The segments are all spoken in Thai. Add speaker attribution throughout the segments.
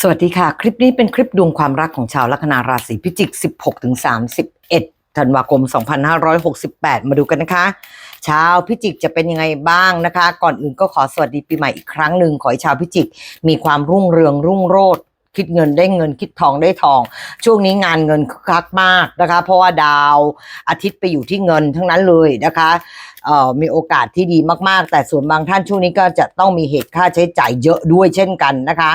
Speaker 1: สวัสดีค่ะ คลิปนี้เป็นคลิปดวงความรักของชาวลัคนาราศีพิจิก 16ถึง31 ธันวาคม 2568 มาดูกันนะคะ ชาวพิจิกจะเป็นยังไงบ้างนะคะ ก่อนอื่นก็ขอสวัสดีปีใหม่อีกครั้งหนึ่งขอให้ชาวพิจิก มีความรุ่งเรืองรุ่งโรจน์คิดเงินได้เงินคิดทองได้ทอง ช่วงนี้งานเงินคึกคักมากนะคะ เพราะว่าดาวอาทิตย์ไปอยู่ที่เงินทั้งนั้นเลยนะคะ เอ่อมีโอกาสที่ดีมาก ๆ แต่ส่วนบางท่านช่วงนี้ก็จะต้องมีเหตุค่าใช้จ่ายเยอะด้วยเช่นกันนะคะ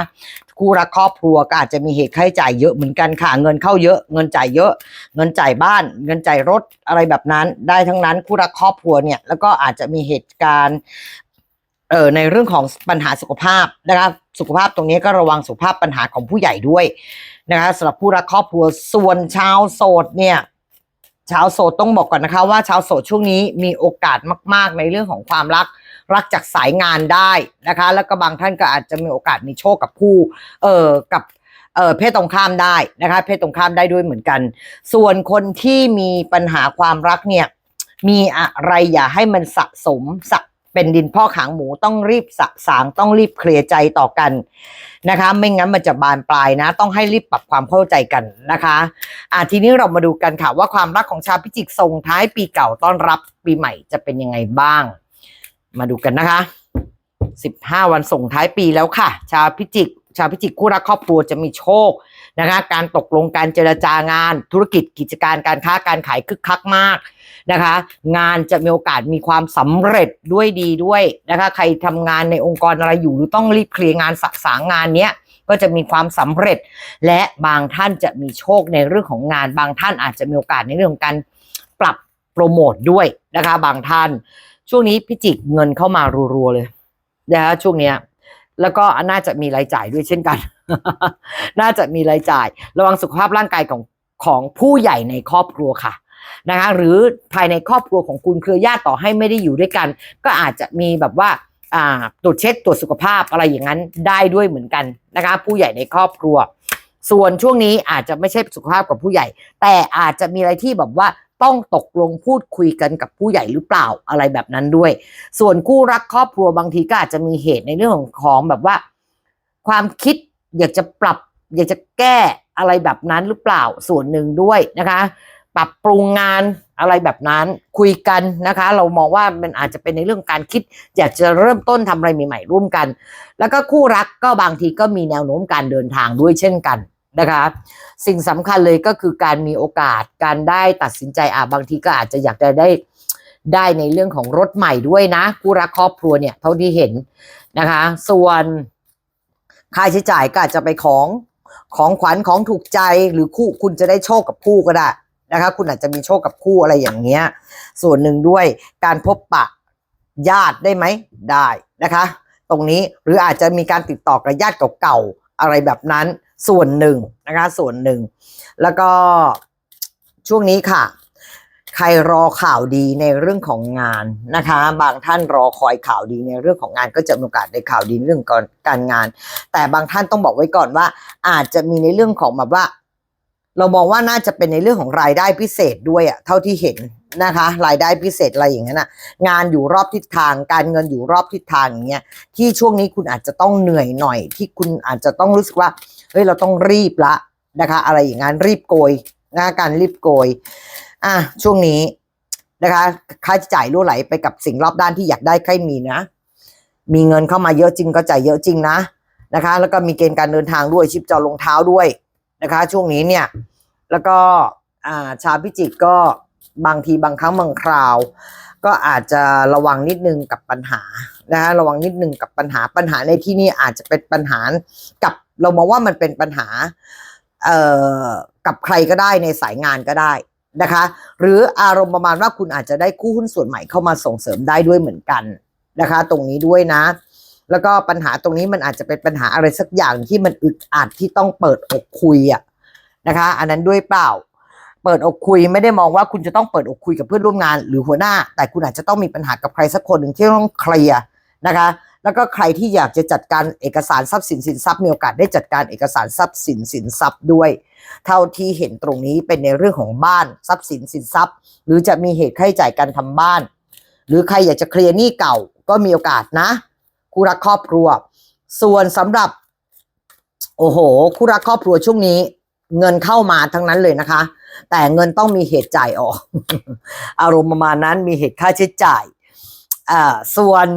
Speaker 1: คู่รักครอบครัวก็อาจจะมีเหตุค่าใช้จ่ายเยอะเหมือนกันค่ะเงินเข้าเยอะเงินจ่ายเยอะ เงินจ่ายบ้าน เงินจ่ายรถอะไรแบบนั้น ได้ทั้งนั้นคู่รักครอบครัวเนี่ยแล้วก็อาจจะมีเหตุการณ์เอ่อในเรื่องของปัญหาสุขภาพนะคะสุขภาพตรงนี้ก็ระวังสุขภาพปัญหาของผู้ใหญ่ด้วยนะคะสำหรับผู้รักครอบครัวส่วนชาวโสดเนี่ย ชาวโสดต้องบอกก่อนนะคะว่าชาวโสดช่วงนี้มีโอกาสมาก ๆ ในเรื่องของความรักรักจากสายงานได้นะคะ แล้วก็บางท่านก็อาจจะมีโอกาสมีโชคกับคู่เอ่อกับเอ่อเพศตรงข้ามได้นะคะ เพศตรงข้ามได้ด้วยเหมือนกัน ส่วนคนที่มีปัญหาความรักเนี่ยมีอะไรอย่าให้มันสะสมสะ เป็นดินพ่อขางหมูต้องรีบสะสางต้องรีบเคลียร์ใจต่อกันนะคะ ไม่งั้นมันจะบานปลายนะ ต้องให้รีบปรับความเข้าใจกันนะคะอะทีนี้เรามาดูกันค่ะว่าความรักของชาวพิจิกส่งท้ายปีเก่าต้อนรับปีใหม่จะเป็นยังไงบ้าง มาดูกันนะคะ15วันส่งท้ายปีแล้วค่ะ ชาวพิจิก ชาวพิจิกคู่รักครอบครัวจะมีโชคนะคะ การตกลงการเจรจางาน ธุรกิจกิจการการค้าการขายคึกคักมาก นะคะ งานจะมีโอกาสมีความสำเร็จด้วยดีด้วยนะคะ ใครทำงานในองค์กรอะไรอยู่หรือต้องรีบเคลียร์งานสะสางงานเนี้ยก็จะมีความสำเร็จ และบางท่านจะมีโชคในเรื่องของงาน บางท่านอาจจะมีโอกาสในเรื่องของการปรับโปรโมทด้วยนะคะ บางท่าน ช่วงนี้พิจิกเงินเข้ามารัวๆเลยนะคะช่วงเนี้ยแล้วก็น่าจะมีรายจ่ายด้วยเช่นกัน น่าจะมีรายจ่าย ระวังสุขภาพร่างกายของของผู้ใหญ่ในครอบครัวค่ะ นะคะหรือภายในครอบครัวของคุณเครือญาติต่อให้ไม่ได้อยู่ด้วยกัน ก็อาจจะมีแบบว่าตรวจเช็คตรวจสุขภาพอะไรอย่างนั้นได้ด้วยเหมือนกันนะคะผู้ใหญ่ในครอบครัว ส่วนช่วงนี้อาจจะไม่ใช่สุขภาพกับผู้ใหญ่ แต่อาจจะมีอะไรที่แบบว่าต้องตกลงพูดคุยกันกับผู้ใหญ่หรือเปล่าอะไรแบบนั้นด้วย ส่วนคู่รักครอบครัวบางทีก็อาจจะมีเหตุในเรื่องของของแบบว่า ความคิดอยากจะปรับ อยากจะแก้อะไรแบบนั้นหรือเปล่าส่วนหนึ่งด้วยนะคะ ปรับปรุงงานอะไรแบบนั้นคุยกันนะคะ เรามองว่ามันอาจจะเป็นในเรื่องการคิด อยากจะเริ่มต้นทำอะไรใหม่ๆร่วมกัน แล้วก็คู่รักก็บางทีก็มีแนวโน้มการเดินทางด้วยเช่นกันนะคะสิ่งสำคัญเลยก็คือการมีโอกาสการได้ตัดสินใจอะบางทีก็อาจจะอยากจะได้ได้ในเรื่องของรถใหม่ด้วยนะคู่รักครอบครัวเนี่ยเท่าที่เห็นนะคะ ส่วนค่าใช้จ่ายก็อาจจะไปของของขวัญของถูกใจหรือคู่คุณจะได้โชคกับคู่ก็ได้ นะคะ คุณอาจจะมีโชคกับคู่อะไรอย่างเงี้ย ส่วนหนึ่งด้วยการพบปะญาติได้ไหมได้นะคะ ตรงนี้หรืออาจจะมีการติดต่อกับญาติเก่าๆอะไรแบบนั้นส่วนหนึ่งนะคะ ส่วนหนึ่ง แล้วก็ช่วงนี้ค่ะ ใครรอข่าวดีในเรื่องของงานนะคะ บางท่านรอคอยข่าวดีในเรื่องของงานก็จะมีโอกาสได้ข่าวดีเรื่องการงาน แต่บางท่านต้องบอกไว้ก่อนว่า อาจจะมีในเรื่องของแบบว่า เรามองว่าน่าจะเป็นในเรื่องของรายได้พิเศษด้วยอะเท่าที่เห็นนะคะ รายได้พิเศษอะไรอย่างนั้นอะงานอยู่รอบทิศทาง การเงินอยู่รอบทิศทางอย่างเงี้ยที่ช่วงนี้คุณอาจจะต้องเหนื่อยหน่อยที่คุณอาจจะต้องรู้สึกว่าเฮ้ยเราต้องรีบละนะคะ อะไรอย่างนั้นรีบโกยนะการรีบโกยอะช่วงนี้นะคะค่าใช้จ่ายรั่วไหลไปกับสิ่งรอบด้านที่อยากได้ใครมีนะ มีเงินเข้ามาเยอะจริงก็จ่ายเยอะจริงนะนะคะ แล้วก็มีเกณฑ์การเดินทางด้วยชิปจอรองเท้าด้วย นะคะ ช่วงนี้เนี่ย แล้วก็ชาวพิจิกก็บางทีบางครั้งบางคราว ก็อาจจะระวังนิดนึงกับปัญหานะคะระวังนิดนึงกับปัญหาปัญหาในที่นี้อาจจะเป็นปัญหากับเรามองว่ามันเป็นปัญหาเอ่อกับใครก็ได้ในสายงานก็ได้นะคะ หรืออารมณ์ประมาณว่าคุณอาจจะได้คู่หุ้นส่วนใหม่เข้ามาส่งเสริมได้ด้วยเหมือนกันนะคะ ตรงนี้ด้วยนะ แล้วก็ปัญหาตรงนี้มันอาจจะเป็นปัญหาอะไรสักอย่างที่มันอึดอัดที่ต้องเปิดอกคุยอะนะคะ อันนั้นด้วยเปล่า เปิดอกคุยไม่ได้มองว่าคุณจะต้องเปิดอกคุยกับเพื่อนร่วมงาน หรือหัวหน้า แต่คุณอาจจะต้องมีปัญหากับใครสักคนหนึ่งที่ต้องเคลียร์นะคะ แล้วก็ใครที่อยากจะจัดการเอกสารทรัพย์สินสินทรัพย์มีโอกาสได้จัดการเอกสารทรัพย์สินสินทรัพย์ด้วย เท่าที่เห็นตรงนี้เป็นในเรื่องของบ้านทรัพย์สินสินทรัพย์ หรือจะมีเหตุค่าใช้จ่ายการทำบ้าน หรือใครอยากจะเคลียร์หนี้เก่าก็มีโอกาสนะ คู่รักครอบครัว ส่วนสำหรับ โอ้โห คู่รักครอบครัวช่วงนี้ เงินเข้ามาทั้งนั้นเลยนะคะ แต่เงินต้องมีเหตุจ่ายออก อารมณ์ประมาณนั้นมีเหตุค่าใช้จ่ายอ่าส่วน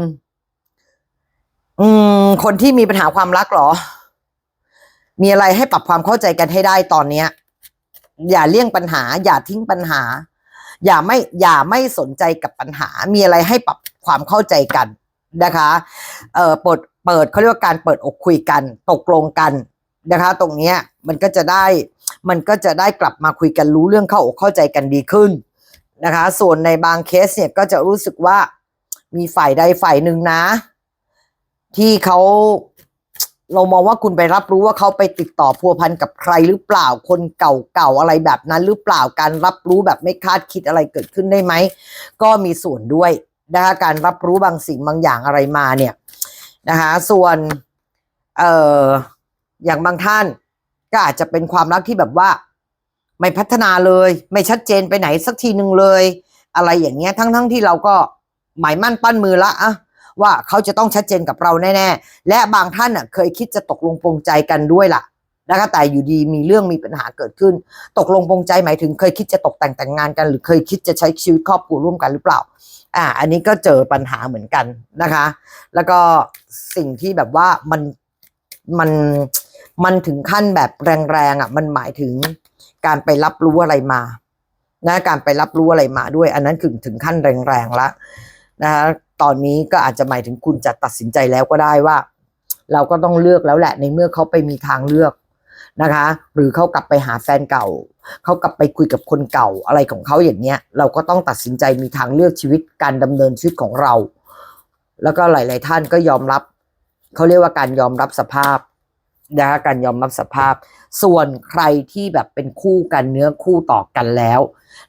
Speaker 1: อืมคนที่มีปัญหาความรักหรอ มีอะไรให้ปรับความเข้าใจกันให้ได้ตอนเนี้ย อย่าเลี่ยงปัญหา อย่าทิ้งปัญหา อย่าไม่อย่าไม่สนใจกับปัญหา มีอะไรให้ปรับความเข้าใจกัน นะคะเอ่อเปิดเปิดเขาเรียกว่าการเปิดอกคุยกันตกลงกันนะคะ ตรงเนี้ยมันก็จะได้มันก็จะได้กลับมาคุยกันรู้เรื่องเข้าอกเข้าใจกันดีขึ้นนะคะ ส่วนในบางเคสเนี่ยก็จะรู้สึกว่ามีฝ่ายใดฝ่ายหนึ่งนะ ที่เขาเรามองว่าคุณไปรับรู้ว่าเขาไปติดต่อพัวพันกับใครหรือเปล่าคนเก่าๆอะไรแบบนั้นหรือเปล่าการรับรู้แบบไม่คาดคิดอะไรเกิดขึ้นได้ไหมก็มีส่วนด้วย นะคะการรับรู้บางสิ่งบางอย่างอะไรมาเนี่ยนะคะส่วนเอ่ออย่างบางท่านก็อาจจะเป็นความรักที่แบบว่า ไม่พัฒนาเลย ไม่ชัดเจนไปไหนสักทีหนึ่งเลย อะไรอย่างเงี้ยทั้งๆทที่เราก็หมายมั่นปั้นมือละอะว่าเขาจะต้องชัดเจนกับเราแน่ๆ และบางท่านน่ะเคยคิดจะตกลงปรงใจกันด้วยล่ะนะคะแต่อยู่ดีมีเรื่องมีปัญหาเกิดขึ้น ตกลงปรงใจหมายถึงเคยคิดจะตกแต่งแต่งงานกัน หรือเคยคิดจะใช้ชีวิตครอบครัวร่วมกันหรือเปล่า อ่าอันนี้ก็เจอปัญหาเหมือนกันนะคะ แล้วก็สิ่งที่แบบว่ามันมันมันถึงขั้นแบบแรงๆอะ มันหมายถึงการไปรับรู้อะไรมานะการไปรับรู้อะไรมาด้วย อันนั้นถึงถึงขั้นแรงๆละนะคะตอนนี้ก็อาจจะหมายถึงคุณจะตัดสินใจแล้วก็ได้ว่า เราก็ต้องเลือกแล้วแหละในเมื่อเขาไปมีทางเลือก นะคะ หรือเขากลับไปหาแฟนเก่า เขากลับไปคุยกับคนเก่าอะไรของเขาอย่างเนี้ย เราก็ต้องตัดสินใจมีทางเลือกชีวิตการดำเนินชีวิตของเรา แล้วก็หลาย ๆ ท่านก็ยอมรับเขาเรียกว่าการยอมรับสภาพนะคะการยอมรับสภาพ ส่วนใครที่แบบเป็นคู่กันเนื้อคู่ต่อกันแล้ว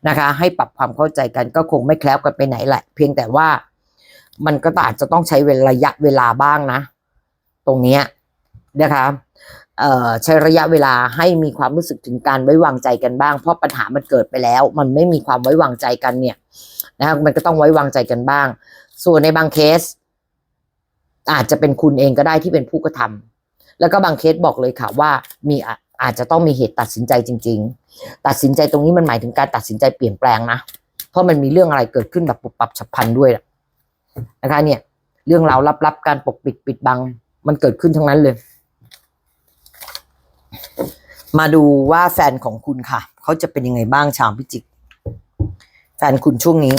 Speaker 1: นะคะ ให้ปรับความเข้าใจกันก็คงไม่แคล้วกันไปไหนแหละ เพียงแต่ว่ามันก็อาจจะต้องใช้เวลาระยะเวลาบ้างนะ ตรงเนี้ยนะคะ ใช้ระยะเวลาให้มีความรู้สึกถึงการไว้วางใจกันบ้าง เพราะปัญหามันเกิดไปแล้ว มันไม่มีความไว้วางใจกันเนี่ยนะคะมันก็ต้องไว้วางใจกันบ้าง ส่วนในบางเคส อาจจะเป็นคุณเองก็ได้ที่เป็นผู้กระทำแล้วก็บางเคสบอกเลยค่ะว่ามีอาอาจจะต้องมีเหตุตัดสินใจจริง ๆ ตัดสินใจตรงนี้มันหมายถึงการตัดสินใจเปลี่ยนแปลงนะ เพราะมันมีเรื่องอะไรเกิดขึ้นแบบปุบปับฉับพลันด้วยนะคะเนี่ย เรื่องราวลับๆการปกปิดปิดบัง มันเกิดขึ้นทั้งนั้นเลย มาดูว่าแฟนของคุณค่ะ เขาจะเป็นยังไงบ้างชาวพิจิก แฟนคุณช่วงนี้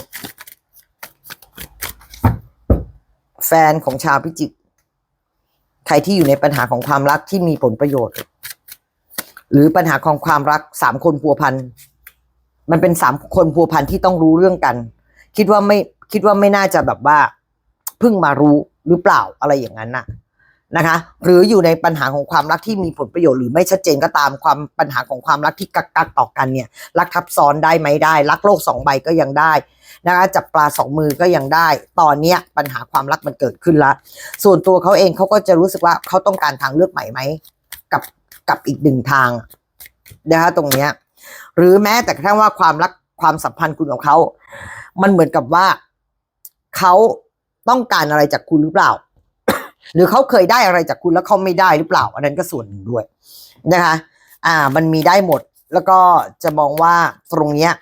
Speaker 1: แฟนของชาวพิจิก ใครที่อยู่ในปัญหาของความรักที่มีผลประโยชน์ หรือปัญหาของความรักสามคนพัวพันมันเป็นสามคนพัวพันที่ต้องรู้เรื่องกัน คิดว่าไม่คิดว่าไม่น่าจะแบบว่า เพิ่งมารู้หรือเปล่าอะไรอย่างนั้นน่ะ นะคะ หรืออยู่ในปัญหาของความรักที่มีผลประโยชน์หรือไม่ชัดเจนก็ตามความปัญหาของความรักที่กักกักต่อกันเนี่ยรักทับซ้อนได้ไหมได้ รักโลกสองใบก็ยังได้นะคะจับปลาสองมือก็ยังได้ ตอนเนี้ยปัญหาความรักมันเกิดขึ้นละ ส่วนตัวเขาเองเขาก็จะรู้สึกว่าเขาต้องการทางเลือกใหม่ไหมกับกับอีกหนึ่งทางนะคะตรงเนี้ยหรือแม้แต่กระทั่งว่าความรักความสัมพันธ์คุณกับเขา มันเหมือนกับว่าเขาต้องการอะไรจากคุณหรือเปล่า หรือเขาเคยได้อะไรจากคุณแล้วเขาไม่ได้หรือเปล่า อันนั้นก็ส่วนหนึ่งด้วยนะคะ อ่า มันมีได้หมด แล้วก็จะมองว่าตรงเนี้ย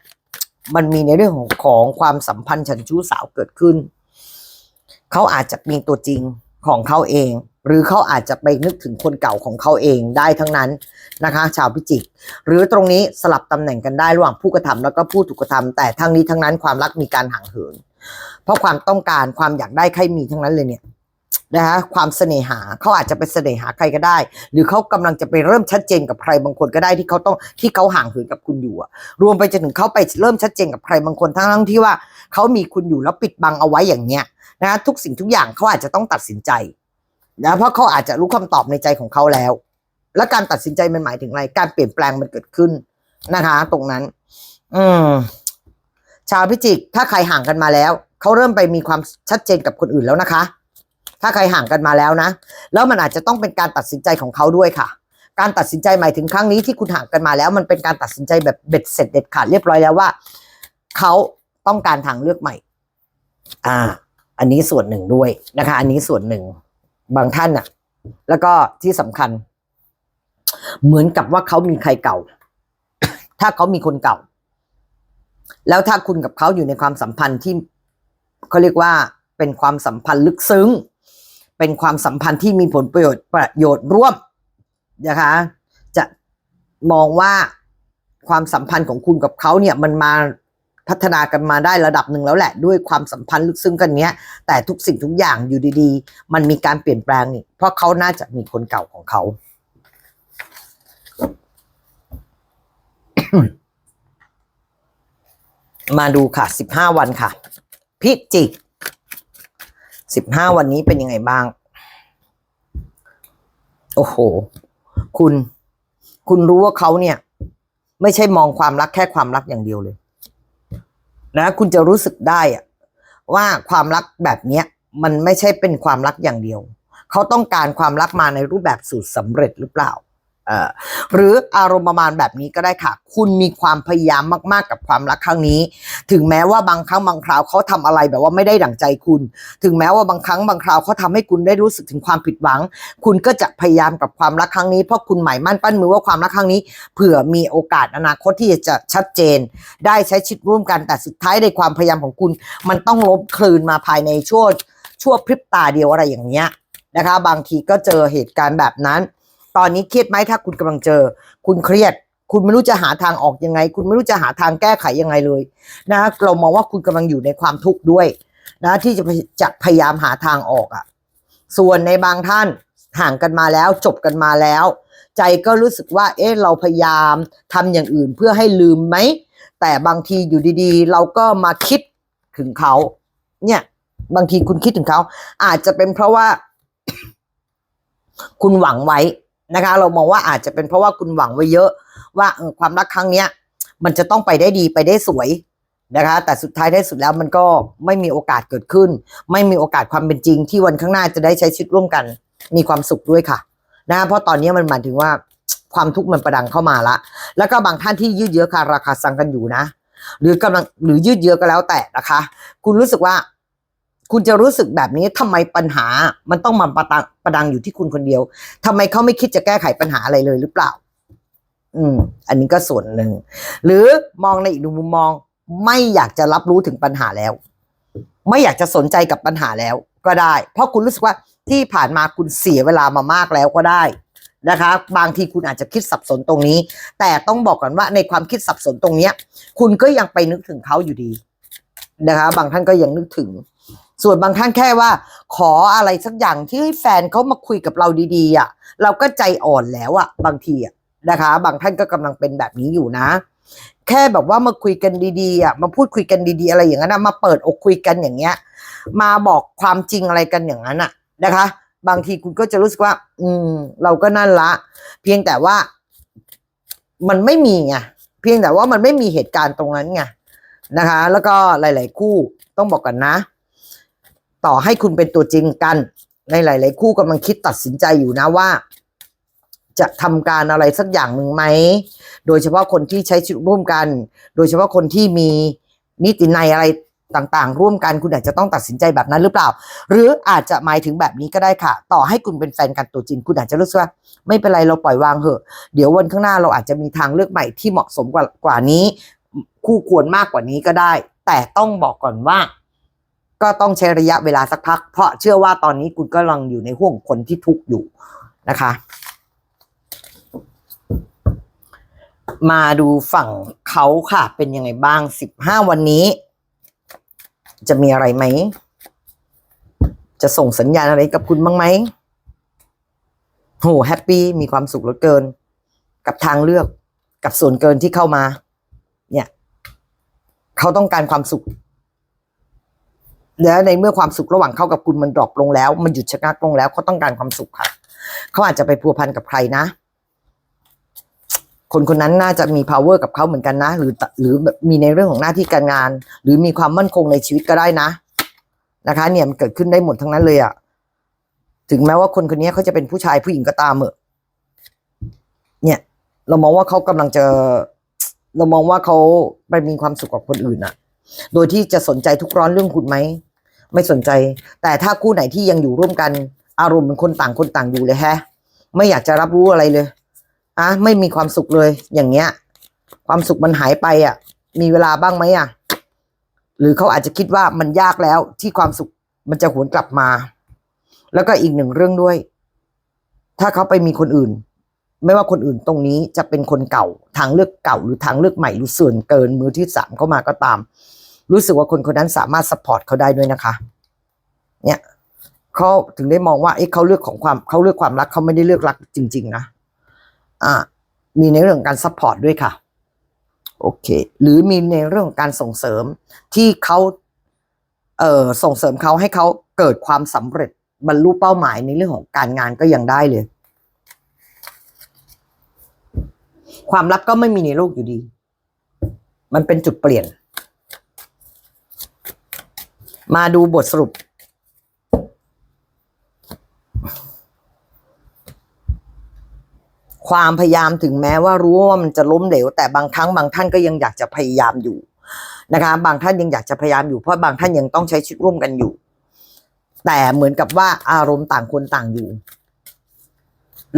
Speaker 1: มันมีในเรื่องของของความสัมพันธ์ฉันชู้สาวเกิดขึ้น เขาอาจจะมีตัวจริงของเขาเอง หรือเขาอาจจะไปนึกถึงคนเก่าของเขาเองได้ทั้งนั้นนะคะ ชาวพิจิก หรือตรงนี้สลับตำแหน่งกันได้ระหว่างผู้กระทำแล้วก็ผู้ถูกกระทำแต่ทั้งนี้ทั้งนั้นความรักมีการห่างเหิน เพราะความต้องการความอยากได้ใครมีทั้งนั้นเลยเนี่ย นะคะความเสน่หาเขาอาจจะไปเสน่หาใครก็ได้ หรือเขากำลังจะไปเริ่มชัดเจนกับใครบางคนก็ได้ที่เขาต้องที่เขาห่างเหินกับคุณอยู่อะรวมไปจนถึงเขาไปเริ่มชัดเจนกับใครบางคนทั้งทั้งที่ว่าเขามีคุณอยู่แล้วปิดบังเอาไว้อย่างเงี้ยนะทุกสิ่งทุกอย่างเขาอาจจะต้องตัดสินใจนะเพราะเขาอาจจะรู้คำตอบในใจของเขาแล้ว และการตัดสินใจมันหมายถึงอะไร การเปลี่ยนแปลงมันเกิดขึ้นนะคะ ตรงนั้น อืมชาวพิจิก ถ้าใครห่างกันมาแล้วเขาเริ่มไปมีความชัดเจนกับคนอื่นแล้วนะคะ ถ้าใครห่างกันมาแล้วนะ แล้วมันอาจจะต้องเป็นการตัดสินใจของเขาด้วยค่ะ การตัดสินใจหมายถึงครั้งนี้ที่คุณห่างกันมาแล้ว มันเป็นการตัดสินใจแบบเบ็ดเสร็จเด็ดขาดเรียบร้อยแล้วว่า เขาต้องการทางเลือกใหม่ อ่า อันนี้ส่วนหนึ่งด้วยนะคะ อันนี้ส่วนหนึ่งบางท่านน่ะแล้วก็ที่สำคัญ เหมือนกับว่าเขามีใครเก่า ถ้าเขามีคนเก่า แล้วถ้าคุณกับเขาอยู่ในความสัมพันธ์ที่เขาเรียกว่าเป็นความสัมพันธ์ลึกซึ้ง เป็นความสัมพันธ์ที่มีผลประโยชน์ประโยชน์ร่วมนะคะ จะมองว่าความสัมพันธ์ของคุณกับเขาเนี่ยมันมาพัฒนากันมาได้ระดับหนึ่งแล้วแหละ ด้วยความสัมพันธ์ลึกซึ้งกันเนี้ย แต่ทุกสิ่งทุกอย่างอยู่ดีๆ มันมีการเปลี่ยนแปลงนี่เพราะเขาน่าจะมีคนเก่าของเขามาดูค่ะสิบห้าวันค่ะ พิจิก สิบห้าวันนี้เป็นยังไงบ้าง โอ้โห คุณ คุณรู้ว่าเขาเนี่ย ไม่ใช่มองความรักแค่ความรักอย่างเดียวเลย นะ คุณจะรู้สึกได้อะว่าความรักแบบเนี้ย มันไม่ใช่เป็นความรักอย่างเดียว เขาต้องการความรักมาในรูปแบบสูตรสำเร็จหรือเปล่า อ่อหรืออารมณ์ประมาณแบบนี้ก็ได้ค่ะ คุณมีความพยายามมาก ๆ กับความรักครั้งนี้ ถึงแม้ว่าบางครั้งบางคราวเขาทำอะไรแบบว่าไม่ได้ดั่งใจคุณ ถึงแม้ว่าบางครั้งบางคราวเขาทำให้คุณได้รู้สึกถึงความผิดหวัง คุณก็จะพยายามกับความรักครั้งนี้เพราะคุณหมายมั่นปั้นมือว่าความรักครั้งนี้เผื่อมีโอกาสอนาคตที่จะชัดเจน ได้ใช้ชีวิตร่วมกันแต่สุดท้ายในความพยายามของคุณ มันต้องลบคลืนมาภายในช่วงชั่วพริบตาเดียวอะไรอย่างเงี้ยนะคะ บางทีก็เจอเหตุการณ์แบบนั้น ตอนนี้เครียดไหมถ้าคุณกำลังเจอ คุณเครียด คุณไม่รู้จะหาทางออกยังไง คุณไม่รู้จะหาทางแก้ไขยังไงเลยนะเรามองว่าคุณกำลังอยู่ในความทุกข์ด้วย นะที่จะจะพยายามหาทางออกอะ่ะ ส่วนในบางท่านห่างกันมาแล้วจบกันมาแล้ว ใจก็รู้สึกว่า เอ๊ะเราพยายามทำอย่างอื่นเพื่อให้ลืมไหมแต่บางทีอยู่ดีๆ เราก็มาคิดถึงเขาเนี่ยบางทีคุณคิดถึงเขา อาจจะเป็นเพราะว่า คุณหวังไว้ นะคะ เรามองว่าอาจจะเป็นเพราะว่าคุณหวังไว้เยอะ ว่าเออความรักครั้งเนี้ย มันจะต้องไปได้ดีไปได้สวยนะคะ แต่สุดท้ายท้สุดแล้วมันก็ไม่มีโอกาสเกิดขึ้น ไม่มีโอกาสความเป็นจริง ที่วันข้างหน้าจะได้ใช้ชีวิตร่วมกัน มีความสุขด้วยค่ะ นะเพราะตอนนี้มันหมายถึงว่าความทุกข์มันประดังเข้ามาละ แล้วก็บางท่านที่ยืดเยื้อคาราคาซังกันอยู่นะ หรือกำลังหรือยืดเยื้อก็แล้วแต่นะคะ คุณรู้สึกว่า คุณจะรู้สึกแบบนี้ทำไมปัญหามันต้องมาประดังประดังอยู่ที่คุณคนเดียวทำไมเขาไม่คิดจะแก้ไขปัญหาอะไรเลยหรือเปล่า อืม อันนี้ก็ส่วนหนึ่ง หรือมองในอีกมุมมอง ไม่อยากจะรับรู้ถึงปัญหาแล้ว ไม่อยากจะสนใจกับปัญหาแล้ว ก็ได้ เพราะคุณรู้สึกว่าที่ผ่านมาคุณเสียเวลามามากแล้วก็ได้นะคะ บางทีคุณอาจจะคิดสับสนตรงนี้ แต่ต้องบอกก่อนว่าในความคิดสับสนตรงเนี้ย คุณก็ยังไปนึกถึงเขาอยู่ดีนะคะ บางท่านก็ยังนึกถึง ส่วนบางท่านแค่ว่า ขออะไรสักอย่างที่ให้แฟนเขามาคุยกับเราดีๆอะ เราก็ใจอ่อนแล้วอะ บางทีอะนะคะ บางท่านก็กำลังเป็นแบบนี้อยู่นะ แค่แบบว่ามาคุยกันดีๆอะมาพูดคุยกันดีๆ อะไรอย่างนั้นนะมาเปิดอกคุยกันอย่างเงี้ย มาบอกความจริงอะไรกันอย่างนั้นอะนะคะ บางทีคุณก็จะรู้สึกว่า อืม เราก็นั่นละ เพียงแต่ว่ามันไม่มีไงเพียงแต่ว่ามันไม่มีเหตุการณ์ตรงนั้นไงนะคะ แล้วก็หลาย ๆ คู่ต้องบอกกันนะ ต่อให้คุณเป็นตัวจริงกัน ในหลาย ๆ คู่กำลังคิดตัดสินใจอยู่นะว่า จะทำการอะไรสักอย่างหนึ่งไหม โดยเฉพาะคนที่ใช้ชีวิตร่วมกัน โดยเฉพาะคนที่มีนิติในยอะไรต่างๆ ร่วมกันคุณอาจจะต้องตัดสินใจแบบนั้นหรือเปล่า หรืออาจจะหมายถึงแบบนี้ก็ได้ค่ะ ต่อให้คุณเป็นแฟนกันตัวจริง คุณอาจจะรู้สึกว่า ไม่เป็นไรเราปล่อยวางเหอะ เดี๋ยววันข้างหน้าเราอาจจะมีทางเลือกใหม่ที่เหมาะสมกว่ากว่านี้ คู่ควรมากกว่านี้ก็ได้ แต่ต้องบอกก่อนว่า ก็ต้องใช้ระยะเวลาสักพัก เพราะเชื่อว่าตอนนี้คุณกำลังอยู่ในห่วงคนที่ทุกข์อยู่นะคะ มาดูฝั่งเขาค่ะ เป็นยังไงบ้างสิบห้าวันนี้ จะมีอะไรไหม จะส่งสัญญาณอะไรกับคุณบ้างไหมโหแฮปปี้มีความสุขเหลือเกิน กับทางเลือกกับส่วนเกินที่เข้ามา เนี่ย เขาต้องการความสุข แล้วในเมื่อความสุขระหว่างเขากับคุณมันดรอปลงแล้ว มันหยุดชะงักลงแล้วเขาต้องการความสุขค่ะเขาอาจจะไปพัวพันกับใครนะ คนคนนั้นน่าจะมี power กับเขาเหมือนกันนะ หรือหรือมีในเรื่องของหน้าที่การงาน หรือมีความมั่นคงในชีวิตก็ได้นะ นะคะ เนี่ยมันเกิดขึ้นได้หมดทั้งนั้นเลยอะถึงแม้ว่าคนคนนี้เขาจะเป็นผู้ชายผู้หญิงก็ตามเอะเนี่ย เรามองว่าเขากำลังจะเรามองว่าเขาไปมีความสุขกับคนอื่นอะโดยที่จะสนใจทุกร้อนเรื่องคุณไหม ไม่สนใจ แต่ถ้าคู่ไหนที่ยังอยู่ร่วมกัน อารมณ์เป็นคนต่างคนต่างอยู่เลยแฮะ ไม่อยากจะรับรู้อะไรเลยฮะไม่มีความสุขเลย อย่างเงี้ย ความสุขมันหายไปอะ มีเวลาบ้างไหมอะ หรือเขาอาจจะคิดว่ามันยากแล้วที่ความสุขมันจะหวนกลับมา แล้วก็อีกหนึ่งเรื่องด้วย ถ้าเขาไปมีคนอื่น ไม่ว่าคนอื่นตรงนี้จะเป็นคนเก่า ทางเลือกเก่าหรือทางเลือกใหม่หรือส่วนเกินมือที่สามเข้ามาก็ตาม รู้สึกว่าคนคนนั้นสามารถสปอร์ตเขาได้ด้วยนะคะ เนี่ยเขาถึงได้มองว่าเอ๊ะเขาเลือกของความเขาเลือกความรักเขาไม่ได้เลือกรักจริง ๆ นะ อ่า มีในเรื่องการซัพพอร์ตด้วยค่ะ โอเค หรือมีในเรื่องการส่งเสริมที่เขาเอ่อส่งเสริมเขาให้เขาเกิดความสำเร็จบรรลุเป้าหมายในเรื่องของการงานก็ยังได้เลย ความลับก็ไม่มีในโลกอยู่ดี มันเป็นจุดเปลี่ยน มาดูบทสรุป ความพยายามถึงแม้ว่ารู้ว่ามันจะล้มเหลว แต่บางครั้งบางท่านก็ยังอยากจะพยายามอยู่นะคะ บางท่านยังอยากจะพยายามอยู่เพราะบางท่านยังต้องใช้ชีวิตร่วมกันอยู่ แต่เหมือนกับว่าอารมณ์ต่างคนต่างอยู่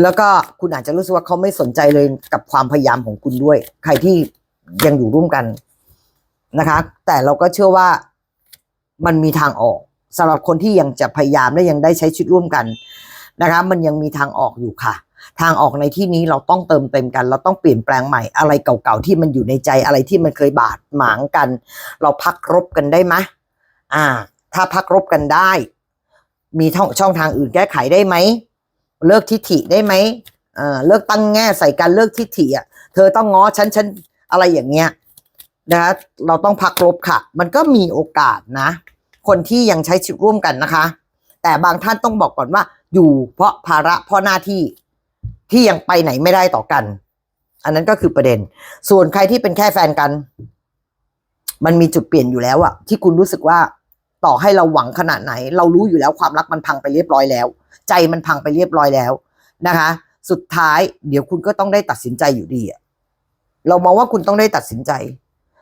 Speaker 1: แล้วก็คุณอาจจะรู้สึกว่าเขาไม่สนใจเลยกับความพยายามของคุณด้วย ใครที่ยังอยู่ร่วมกันนะคะ แต่เราก็เชื่อว่า มันมีทางออกสำหรับคนที่ยังจะพยายามและยังได้ใช้ชีวิตร่วมกันนะคะมันยังมีทางออกอยู่ค่ะ ทางออกในที่นี้เราต้องเติมเต็มกัน เราต้องเปลี่ยนแปลงใหม่อะไรเก่าๆที่มันอยู่ในใจอะไรที่มันเคยบาดหมางกัน เราพักรบกันได้ไหมอ่า ถ้าพักรบกันได้ มีช่องทางอื่นแก้ไขได้ไหมเลิกทิฐิได้ไหมอ่าเลิกตั้งแง่ใส่กันเลิกทิฐิอะเธอต้องง้อฉันฉันอะไรอย่างเงี้ยนะคะเราต้องพักรบค่ะ มันก็มีโอกาสนะ คนที่ยังใช้ชีวิตร่วมกันนะคะ แต่บางท่านต้องบอกก่อนว่า อยู่เพราะภาระเพราะหน้าที่ที่ยังไปไหนไม่ได้ต่อกัน อันนั้นก็คือประเด็น ส่วนใครที่เป็นแค่แฟนกัน มันมีจุดเปลี่ยนอยู่แล้วอะที่คุณรู้สึกว่าต่อให้เราหวังขนาดไหน เรารู้อยู่แล้วความรักมันพังไปเรียบร้อยแล้ว ใจมันพังไปเรียบร้อยแล้วนะคะ สุดท้ายเดี๋ยวคุณก็ต้องได้ตัดสินใจอยู่ดีอะเรามองว่าคุณต้องได้ตัดสินใจ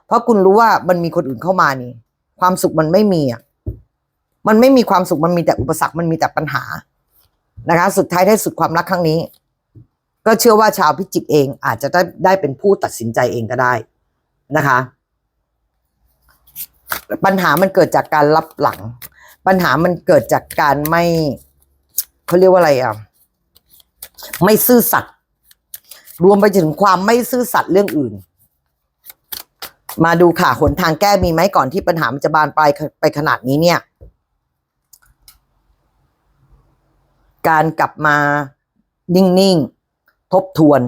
Speaker 1: เพราะคุณรู้ว่ามันมีคนอื่นเข้ามานี่ ความสุขมันไม่มีอะ มันไม่มีความสุขมันมีแต่อุปสรรคมันมีแต่ปัญหานะคะ สุดท้ายได้สุดความรักครั้งนี้ ก็เชื่อว่าชาวพิจิกเองอาจจะได้ได้เป็นผู้ตัดสินใจเองก็ได้นะคะ ปัญหามันเกิดจากการรับหลัง ปัญหามันเกิดจากการไม่เขาเรียกว่าอะไรอะไม่ซื่อสัตย์รวมไปถึงความไม่ซื่อสัตย์เรื่องอื่น มาดูค่ะหนทางแก้มีไหมก่อนที่ปัญหามันจะบานปลายไปขนาดนี้เนี่ย การกลับมานิ่งๆ ทบทวน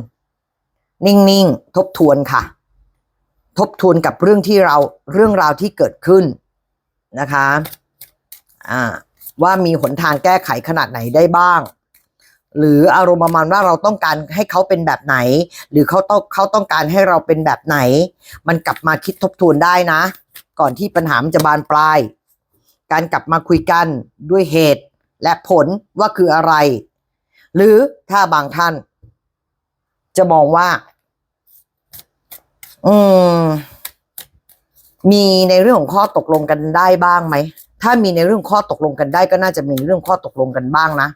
Speaker 1: นิ่งๆ ทบทวนค่ะ ทบทวนกับเรื่องที่เราเรื่องราวที่เกิดขึ้นนะคะอ่าว่ามีหนทางแก้ไขขนาดไหนได้บ้าง หรืออารมณ์ประมาณว่าเราต้องการให้เขาเป็นแบบไหน หรือเขาต้องเขาต้องการให้เราเป็นแบบไหน มันกลับมาคิดทบทวนได้นะ ก่อนที่ปัญหามันจะบานปลาย การกลับมาคุยกันด้วยเหตุ และผลว่าคืออะไร หรือถ้าบางท่าน จะมองว่า อืม มีในเรื่องของข้อตกลงกันได้บ้างไหม ถ้ามีในเรื่องข้อตกลงกันได้ ก็น่าจะมีเรื่องข้อตกลงกันบ้างนะ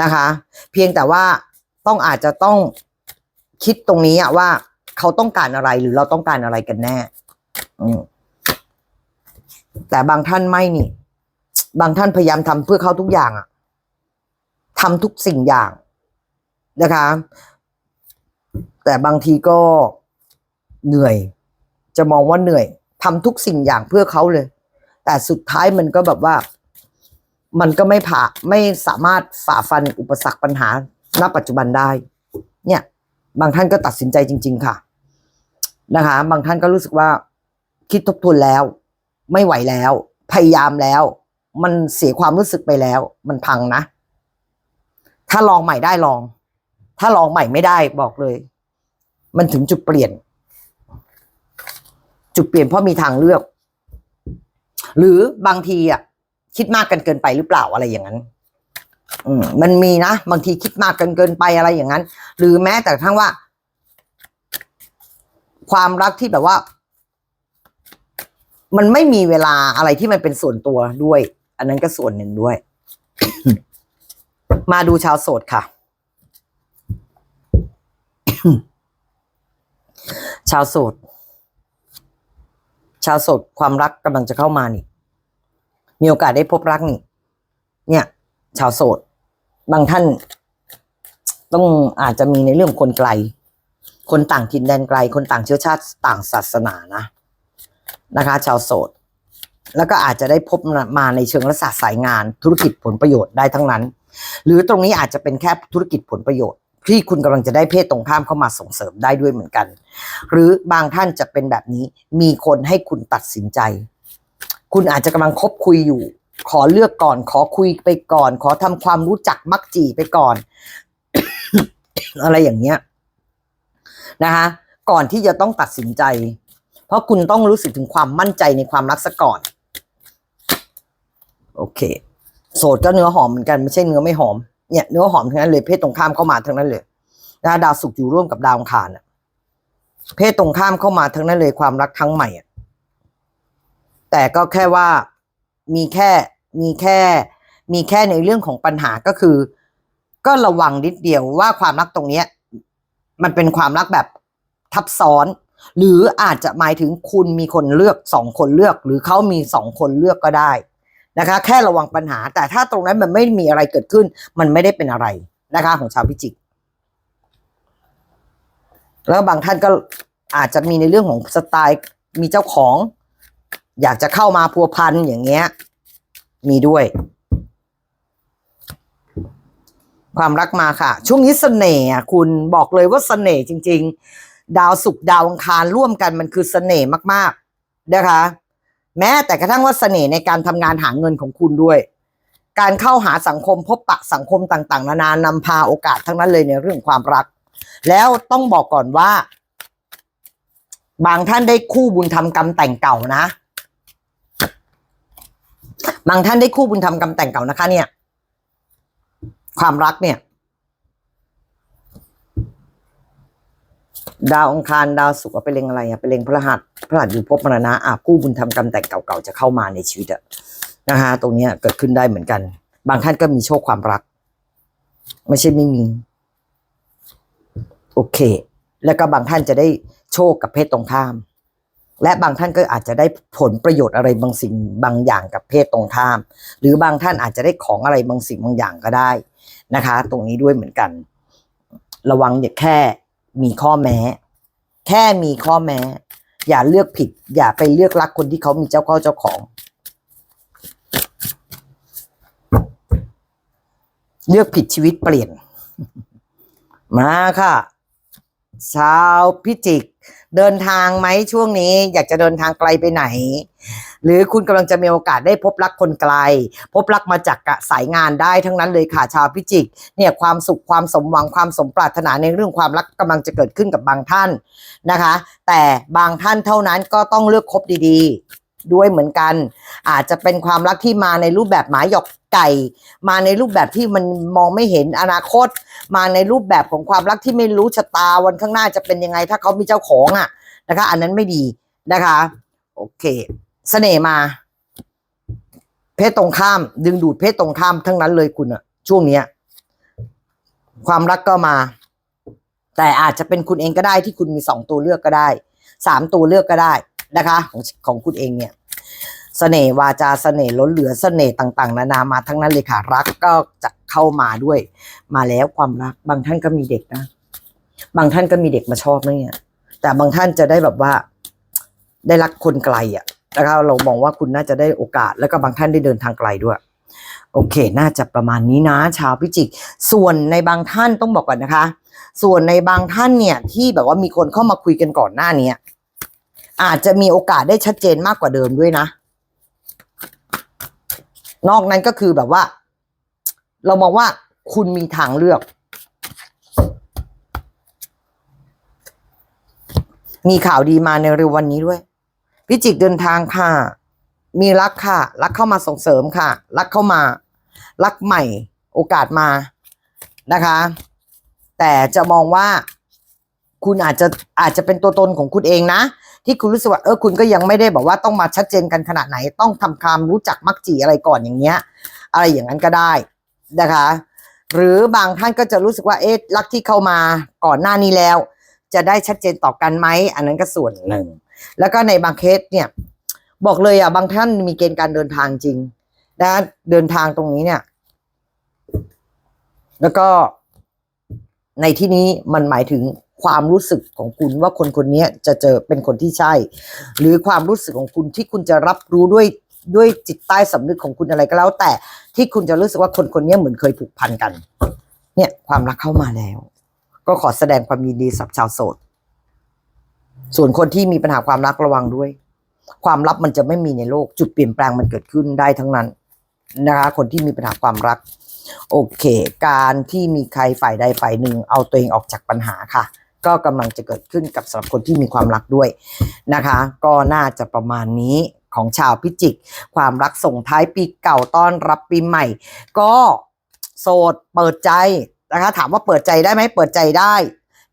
Speaker 1: นะคะ เพียงแต่ว่าต้องอาจจะต้องคิดตรงนี้อะว่าเขาต้องการอะไรหรือเราต้องการอะไรกันแน่ อืมแต่บางท่านไม่นี่ บางท่านพยายามทำเพื่อเขาทุกอย่างอะทำทุกสิ่งอย่างนะคะ แต่บางทีก็เหนื่อย จะมองว่าเหนื่อยทำทุกสิ่งอย่างเพื่อเขาเลย แต่สุดท้ายมันก็แบบว่า มันก็ไม่ผ่าไม่สามารถฝ่าฟันอุปสรรคปัญหาณปัจจุบันได้ เนี่ย บางท่านก็ตัดสินใจจริง ๆ ค่ะ นะคะ บางท่านก็รู้สึกว่าคิดทบทวนแล้ว ไม่ไหวแล้ว พยายามแล้ว มันเสียความรู้สึกไปแล้ว มันพังนะ ถ้าลองใหม่ได้ลอง ถ้าลองใหม่ไม่ได้บอกเลย มันถึงจุดเปลี่ยน จุดเปลี่ยนเพราะมีทางเลือก หรือบางทีอะ คิดมากกันเกินไปหรือเปล่าอะไรอย่างนั้น อืมมันมีนะบางทีคิดมากกันเกินไปอะไรอย่างนั้น หรือแม้แต่ทั่งว่า ความรักที่แบบว่ามันไม่มีเวลาอะไรที่มันเป็นส่วนตัวด้วย อันนั้นก็ส่วนหนึ่งด้วย มาดูชาวโสดค่ะ ชาวโสด ชาวโสดความรักกำลังจะเข้ามานี่ มีโอกาสได้พบรักนี่ เนี่ย ชาวโสด บางท่าน ต้องอาจจะมีในเรื่องคนไกล คนต่างถิ่นแดนไกล คนต่างเชื้อชาติต่างศาสนานะนะคะ ชาวโสด แล้วก็อาจจะได้พบมาในเชิงลักษณะสายงานธุรกิจผลประโยชน์ได้ทั้งนั้น หรือตรงนี้อาจจะเป็นแค่ธุรกิจผลประโยชน์ ที่คุณกำลังจะได้เพศตรงข้ามเข้ามาส่งเสริมได้ด้วยเหมือนกัน หรือบางท่านจะเป็นแบบนี้มีคนให้คุณตัดสินใจ คุณอาจจะกำลังคบคุยอยู่ ขอเลือกก่อน ขอคุยไปก่อน ขอทำความรู้จักมักจีไปก่อน อะไรอย่างเงี้ยนะคะก่อนที่จะต้องตัดสินใจ เพราะคุณต้องรู้สึกถึงความมั่นใจในความรักซะก่อน โอเค โสดก็เนื้อหอมเหมือนกันไม่ใช่เนื้อไม่หอมเนี่ยเนื้อหอมทั้งนั้นเลยเพศตรงข้ามเข้ามาทั้งนั้นเลยนะดาวศุกร์อยู่ร่วมกับดาวอังคารน่ะเพศตรงข้ามเข้ามาทั้งนั้นเลยความรักครั้งใหม่อะแต่ก็แค่ว่ามีแค่มีแค่ มีแค่ในเรื่องของปัญหาก็คือ ก็ระวังนิดเดียวว่าความรักตรงเนี้ย มันเป็นความรักแบบทับซ้อน หรืออาจจะหมายถึงคุณมีคนเลือกสองคนเลือก หรือเขามีสองคนเลือกก็ได้ นะคะ แค่ระวังปัญหา แต่ถ้าตรงนั้นมันไม่มีอะไรเกิดขึ้น มันไม่ได้เป็นอะไรนะคะ ของชาวพิจิก แล้วบางท่านก็อาจจะมีในเรื่องของสไตล์มีเจ้าของ อยากจะเข้ามาพัวพันอย่างเงี้ย มีด้วย ความรักมาค่ะ ช่วงนี้เสน่ห์คุณบอกเลยว่าเสน่ห์จริง ๆ ดาวศุกร์ดาวอังคารร่วมกันมันคือเสน่ห์มากๆนะคะ แม้แต่กระทั่งว่าเสน่ห์ในการทำงานหาเงินของคุณด้วย การเข้าหาสังคมพบปะสังคมต่าง ๆ นานานำพาโอกาสทั้งนั้นเลยในเรื่องความรัก แล้วต้องบอกก่อนว่า บางท่านได้คู่บุญธรรมกรรมแต่งเก่านะ บางท่านได้คู่บุญธรรมกรรมแต่งเก่านะคะ เนี่ย ความรักเนี่ย ดาวอังคารดาวศุกร์เอาไปเล็งอะไรอะไปเล็งพระหัสพระหัสอยู่ภพมรณะอะคู่บุญทำกรรมแต่งเก่าๆจะเข้ามาในชีวิตอะนะฮะตรงนี้เกิดขึ้นได้เหมือนกัน บางท่านก็มีโชคความรัก ไม่ใช่ไม่มี โอเค แล้วก็บางท่านจะได้โชคกับเพศตรงข้าม และบางท่านก็อาจจะได้ผลประโยชน์อะไรบางสิ่งบางอย่างกับเพศตรงข้าม หรือบางท่านอาจจะได้ของอะไรบางสิ่งบางอย่างก็ได้นะคะ ตรงนี้ด้วยเหมือนกัน ระวังอย่าแค่ มีข้อแม้ แค่มีข้อแม้ อย่าเลือกผิด อย่าไปเลือกรักคนที่เขามีเจ้าเข้าเจ้าของ เลือกผิดชีวิตเปลี่ยน มาค่ะชาวพิจิก เดินทางไหมช่วงนี้ อยากจะเดินทางไกลไปไหน หรือคุณกำลังจะมีโอกาสได้พบรักคนไกล พบรักมาจากสายงานได้ทั้งนั้นเลยค่ะชาวพิจิกเนี่ยความสุขความสมหวังความสมปรารถนาในเรื่องความรักกำลังจะเกิดขึ้นกับบางท่านนะคะ แต่บางท่านเท่านั้นก็ต้องเลือกคบดีๆ ด้วยเหมือนกัน อาจจะเป็นความรักที่มาในรูปแบบหมาหยอกไก่ มาในรูปแบบที่มันมองไม่เห็นอนาคต มาในรูปแบบของความรักที่ไม่รู้ชะตาวันข้างหน้าจะเป็นยังไง ถ้าเขามีเจ้าของอะนะคะ อันนั้นไม่ดีนะคะ โอเค เสน่ห์มา เพศตรงข้าม ดึงดูดเพศตรงข้ามทั้งนั้นเลยคุณอะช่วงเนี้ย ความรักก็มา แต่อาจจะเป็นคุณเองก็ได้ที่คุณมีสองตัวเลือกก็ได้สามตัวเลือกก็ได้นะคะ ของของคุณเองเนี่ยเสน่ห์วาจาเสน่ห์ล้นเหลือเสน่ห์ต่างๆ นานามาทั้งนั้นเลยค่ะรักก็จะเข้ามาด้วย มาแล้วความรัก บางท่านก็มีเด็กนะ บางท่านก็มีเด็กมาชอบนะเนี่ยแต่บางท่านจะได้แบบว่า ได้รักคนไกลอะ นะคะเรามองว่าคุณน่าจะได้โอกาส แล้วก็บางท่านได้เดินทางไกลด้วย โอเค น่าจะประมาณนี้นะ ชาวพิจิก ส่วนในบางท่านต้องบอกก่อนนะคะ ส่วนในบางท่านเนี่ยที่แบบว่ามีคนเข้ามาคุยกันก่อนหน้าเนี้ยอาจจะมีโอกาสได้ชัดเจนมากกว่าเดิมด้วยนะ นอกนั้นก็คือแบบว่า เรามองว่าคุณมีทางเลือก มีข่าวดีมาในเร็ววันนี้ด้วย พิจิกเดินทางค่ะ มีรักค่ะ รักเข้ามาส่งเสริมค่ะ รักเข้ามา รักใหม่โอกาสมานะคะ แต่จะมองว่าคุณอาจจะอาจจะเป็นตัวตนของคุณเองนะ ที่คุณรู้สึกว่าเออคุณก็ยังไม่ได้บอกว่าต้องมาชัดเจนกันขนาดไหน ต้องทำความรู้จักมักจีอะไรก่อนอย่างเงี้ย อะไรอย่างนั้นก็ได้นะคะ หรือบางท่านก็จะรู้สึกว่าเอ๊ะรักที่เข้ามาก่อนหน้านี้แล้ว จะได้ชัดเจนต่อกันไหมอันนั้นก็ส่วนหนึ่ง แล้วก็ในบางเคสเนี่ย บอกเลยอะบางท่านมีเกณฑ์การเดินทางจริงนะเดินทางตรงนี้เนี่ย แล้วก็ในที่นี้มันหมายถึงความรู้สึกของคุณว่าคนคนนี้จะเจอเป็นคนที่ใช่ หรือความรู้สึกของคุณที่คุณจะรับรู้ด้วยด้วยจิตใต้สำนึกของคุณอะไรก็แล้ว แต่ที่คุณจะรู้สึกว่าคนคนนี้เหมือนเคยผูกพันกัน เนี่ยความรักเข้ามาแล้ว ก็ขอแสดงความยินดีสับชาวโสด ส่วนคนที่มีปัญหาความรักระวังด้วย ความลับมันจะไม่มีในโลก จุดเปลี่ยนแปลงมันเกิดขึ้นได้ทั้งนั้นนะคะ คนที่มีปัญหาความรัก โอเค การที่มีใครฝ่ายใดฝ่ายหนึ่ง เอาตัวเองออกจากปัญหาค่ะ ก็กำลังจะเกิดขึ้นกับสำหรับคนที่มีความรักด้วยนะคะ ก็น่าจะประมาณนี้ของชาวพิจิก ความรักส่งท้ายปีเก่าต้อนรับปีใหม่ ก็โสดเปิดใจนะคะ ถามว่าเปิดใจได้ไหมเปิดใจได้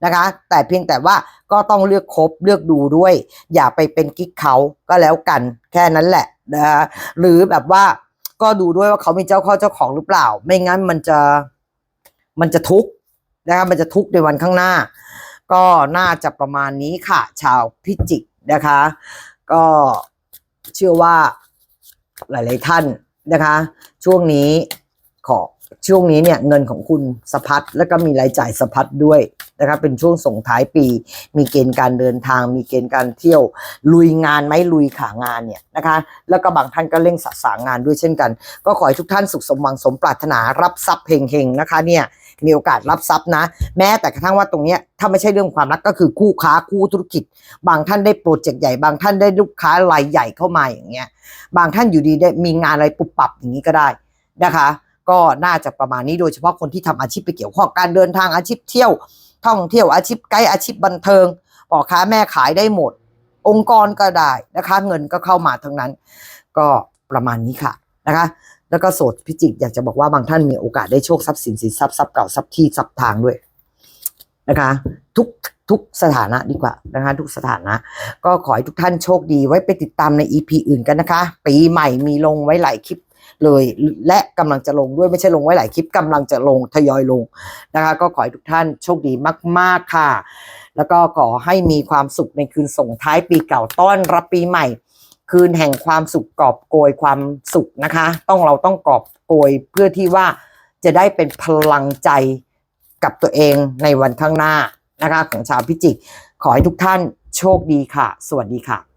Speaker 1: นะคะ แต่เพียงแต่ว่าก็ต้องเลือกคบเลือกดูด้วย อย่าไปเป็นกิ๊กเขาก็แล้วกัน แค่นั้นแหละนะะหรือแบบว่าก็ดูด้วยว่าเขามีเจ้าข้าเจ้าของหรือเปล่า ไม่งั้นมันจะมันจะทุกข์นะคะมันจะทุกข์ในวันข้างหน้า ก็น่าจะประมาณนี้ค่ะ ชาวพิจิกนะคะ ก็เชื่อว่าหลาย ๆ ท่านนะคะ ช่วงนี้ขอ ช่วงนี้เนี่ยเงินของคุณสะพัดแล้วก็มีรายจ่ายสะพัดด้วยนะคะเป็นช่วงส่งท้ายปี มีเกณฑ์การเดินทาง มีเกณฑ์การเที่ยว ลุยงานไหมลุยขางานเนี่ยนะคะ แล้วก็บางท่านก็เร่งสะสางงานด้วยเช่นกัน ก็ขอให้ทุกท่านสุขสมหวังสมปรารถนารับทรัพย์เฮงๆนะคะเนี่ยมีโอกาสรับทรัพย์นะ แม้แต่กระทั่งว่าตรงเนี้ยถ้าไม่ใช่เรื่องความรักก็คือคู่ค้าคู่ธุรกิจ บางท่านได้โปรเจกต์ใหญ่บางท่านได้ลูกค้ารายใหญ่เข้ามาอย่างเงี้ยบางท่านอยู่ดีได้มีงานอะไรปุบปับอย่างนี้ก็ได้นะคะ ก็น่าจะประมาณนี้โดยเฉพาะคนที่ทำอาชีพไปเกี่ยวข้องการเดินทางอาชีพเที่ยว ท่องเที่ยวอาชีพไกด์อาชีพบันเทิงพ่อค้าแม่ขายได้หมด องค์กรก็ได้นะคะ เงินก็เข้ามาทั้งนั้น ก็ประมาณนี้ค่ะนะคะ แล้วก็โสดพิจิกอยากจะบอกว่าบางท่านมีโอกาสได้โชคทรัพย์สินสินทรัพย์ทรัพย์เก่าทรัพย์ที่ทรัพย์ทางด้วยนะคะ ทุกทุกสถานะดีกว่านะคะ ทุกสถานะ ก็ขอให้ทุกท่านโชคดีไว้ไปติดตามใน EP อื่นกันนะคะ ปีใหม่มีลงไว้หลายคลิป เลยและกำลังจะลงด้วยไม่ใช่ลงไว้หลายคลิปกำลังจะลงทยอยลงนะคะ ก็ขอให้ทุกท่านโชคดีมาก ๆค่ะ แล้วก็ขอให้มีความสุขในคืนส่งท้ายปีเก่าต้อนรับปีใหม่ คืนแห่งความสุขกอบโกยความสุขนะคะ ต้องเราต้องกอบโกยเพื่อที่ว่าจะได้เป็นพลังใจกับตัวเองในวันข้างหน้านะคะของชาวพิจิก ขอให้ทุกท่านโชคดีค่ะ สวัสดีค่ะ